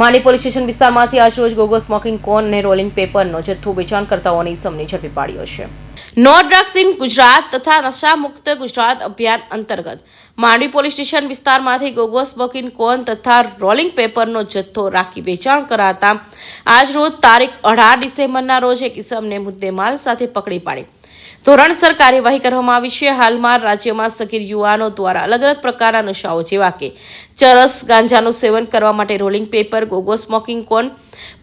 માંડી police station વિસ્તારમાંથી આજરોજ ગોગો સ્મોકિંગ કોન અને રોલિંગ પેપરનો જથ્થો વેચાણકર્તાઓની સમની ઝડપી પાડ્યો છે. નો ડ્રગ્સ ઇન ગુજરાત તથા નશા મુક્ત ગુજરાત અભિયાન અંતર્ગત માંડવી પોલીસ સ્ટેશન વિસ્તારમાંથી ગોગો સ્મોકિંગ કોન તથા રોલિંગ પેપરનો જથ્થો રાખી વેચાણ કરાતા આજ રોજ તારીખ અઢાર ડિસેમ્બરના રોજ એક ઇસમને મુદ્દેમાલ સાથે પકડી પાડી. ધોરણસર કાર્યવાહી કરવામાં આવી છે. હાલમાં રાજ્યમાં સગીર યુવાનો દ્વારા અલગ અલગ પ્રકારના નશાઓ, જેવા કે ચરસ ગાંજાનું સેવન કરવા માટે rolling paper, Gogo smoking cone,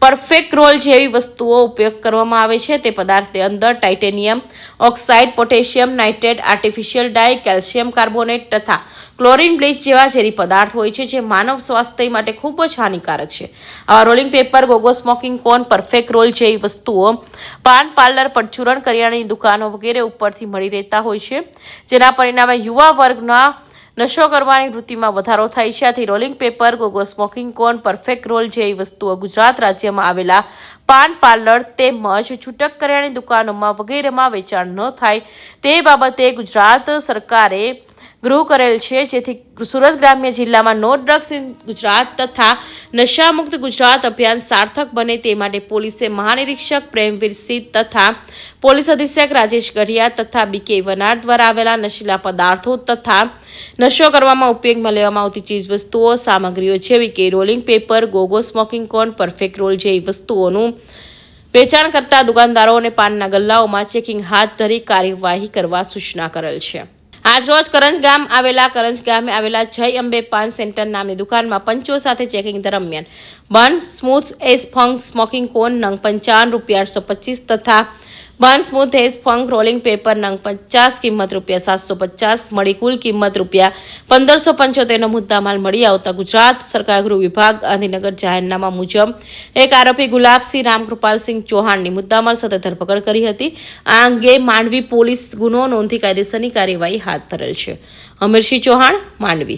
perfect roll જેવી વસ્તુઓ ઉપયોગ કરવામાં આવે છે. તે પદાર્થ અંદર titanium, oxide, potassium, nitrate, artificial dye calcium carbonate તથા ક્લોરીન બ્લીચ જેવા ઝેરી પદાર્થ હોય છે જે માનવ સ્વાસ્થ્ય માટે ખૂબ જ હાનિકારક છે. આવા rolling paper Gogo smoking cone perfect roll જેવી વસ્તુઓ પાન પાર્લર પરચુરણ, કરિયાણાની દુકાનો વગેરે ઉપરથી મળી રહેતા હોય છે. જેના પરિણામે યુવા વર્ગના નશો કરવાની વૃત્તિમાં વધારો થાય છે. આથી rolling paper Gogo smoking cone perfect roll જેવી વસ્તુઓ ગુજરાત રાજ્યમાં આવેલા પાન પાર્લર તેમજ છૂટક કરિયાણાની દુકાનોમાં વગેરેમાં વેચાણ ન થાય તે બાબતે ગુજરાત સરકારે ગૃહ કરેલ છે, જેથી સુરત ગ્રામ્ય જિલ્લામાં નો ડ્રગ્સ ઇન ગુજરાત તથા નશામુક્ત ગુજરાત અભિયાન સાર્થક બને તે માટે પોલીસે મહાનિરીક્ષક પ્રેમવીર સિંહ તથા પોલીસ અધિક્ષક રાજેશ ગઢિયા તથા બીકે વનાર દ્વારા આવેલા નશીલા પદાર્થો તથા નશો કરવામાં ઉપયોગમાં લેવામાં આવતી ચીજવસ્તુઓ, સામગ્રીઓ જેવી કે rolling paper Gogo smoking cone perfect roll જેવી વસ્તુઓનું વેચાણ કરતા દુકાનદારો અને પાનના ગલ્લાઓમાં ચેકિંગ હાથ ધરી કાર્યવાહી કરવા સૂચના કરેલ છે. આજ રોજ કરંજ ગામ આવેલા, કરંજ ગામે આવેલા જય અંબે પાન સેન્ટર નામની દુકાનમાં પંચો સાથે ચેકિંગ દરમિયાન. બન, સ્મૂથ એસ, ફંગ, સ્મોકિંગ કોન, નંગ પંચાવન, રૂપિયા આઠસો પચીસ તથા bun smooth haze funk rolling paper, નંગ પચાસ, કિંમત રૂપિયા સાતસો પચાસ, મળી કુલ કિંમત રૂપિયા પંદરસો પંચોતેરનો મુદ્દામાલ મળી આવતા ગુજરાત સરકાર ગૃહ વિભાગ ગાંધીનગર જાહેરનામા મુજબ. એક આરોપી ગુલાબસિંહ રામકૃપાલસિંહ ચૌહાણની મુદ્દામાલ સાથે ધરપકડ કરી હતી. આ અંગે માંડવી પોલીસ ગુનો નોંધી કાયદેસરની કાર્યવાહી હાથ ધરેલ છે. અમીરસિંહ ચૌહાણ, માંડવી.